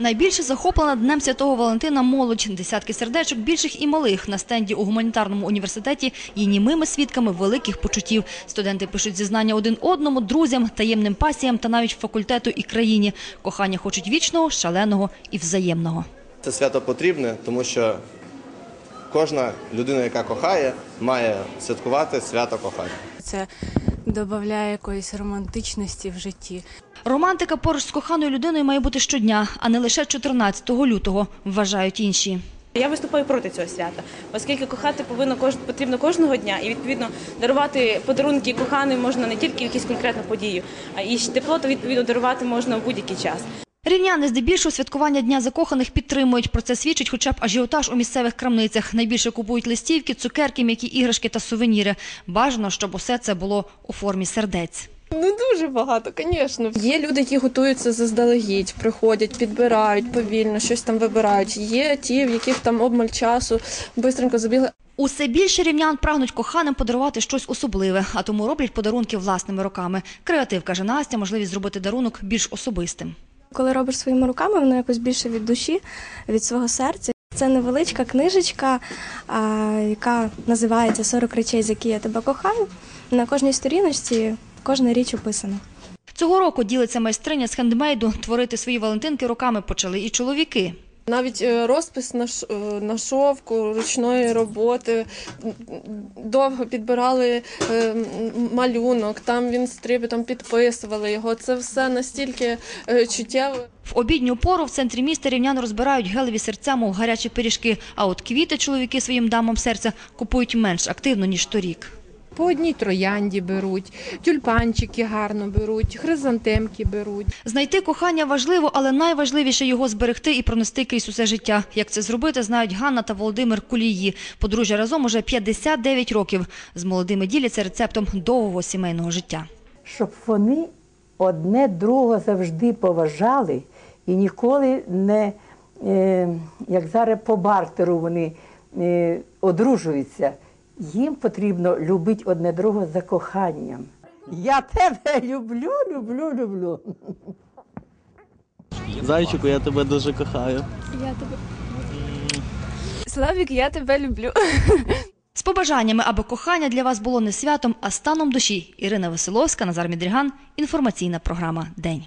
Найбільше захоплена Днем Святого Валентина молодь. Десятки сердечок більших і малих на стенді у гуманітарному університеті є німими свідками великих почуттів. Студенти пишуть зізнання один одному, друзям, таємним пасіям та навіть факультету і країні. Кохання хочуть вічного, шаленого і взаємного. Це свято потрібне, тому що кожна людина, яка кохає, має святкувати свято кохання. Це додає якоїсь романтичності в житті. Романтика поруч з коханою людиною має бути щодня, а не лише 14 лютого, вважають інші. Я виступаю проти цього свята, оскільки кохати повинно кож... потрібно кожного дня, і відповідно дарувати подарунки коханим можна не тільки в якісь конкретну подію, а і тепло то відповідно дарувати можна в будь-який час. Рівняни здебільшого святкування Дня закоханих підтримують. Про це свідчить хоча б ажіотаж у місцевих крамницях. Найбільше купують листівки, цукерки, м'які іграшки та сувеніри. Бажано, щоб усе це було у формі сердець. Ну дуже багато, звісно. Є люди, які готуються заздалегідь, приходять, підбирають повільно, щось там вибирають. Є ті, в яких там обмаль часу, бистренько забігли. Усе більше рівнян прагнуть коханим подарувати щось особливе, а тому роблять подарунки власними руками. Креатив, каже Настя, можливість зробити дарунок більш особистим. Коли робиш своїми руками, воно якось більше від душі, від свого серця. Це невеличка книжечка, яка називається «40 речей, з які я тебе кохаю. На кожній сторіночці кожна річ описана. Цього року ділиться майстриня з хендмейду. Творити свої валентинки руками почали і чоловіки. Навіть е, розпис на, е, шовку ручної роботи. Довго підбирали е, малюнок, там він стрібітом підписували його. Це все настільки чуттєво. В обідню пору в центрі міста рівняни розбирають гелеві серця, мов гарячі пиріжки. А от квіти чоловіки своїм дамам серця купують менш активно, ніж торік. По одній троянді беруть, тюльпанчики гарно беруть, хризантемки беруть. Знайти кохання важливо, але найважливіше його зберегти і пронести крізь усе життя. Як це зробити, знають Ганна та Володимир Кулії. Подружжя разом уже 59 років. З молодими діляться рецептом довгого сімейного життя. щоб вони одне другого завжди поважали і ніколи не, е, як зараз по бартеру вони е, одружуються. Їм потрібно любити одне другого за коханням. Я тебе люблю, люблю, люблю. Зайчику, я тебе дуже кохаю. Я тебе. Славік, я тебе люблю. З побажаннями, аби кохання для вас було не святом, а станом душі. Ірина Веселовська, Назар Мідріган. Інформаційна програма День.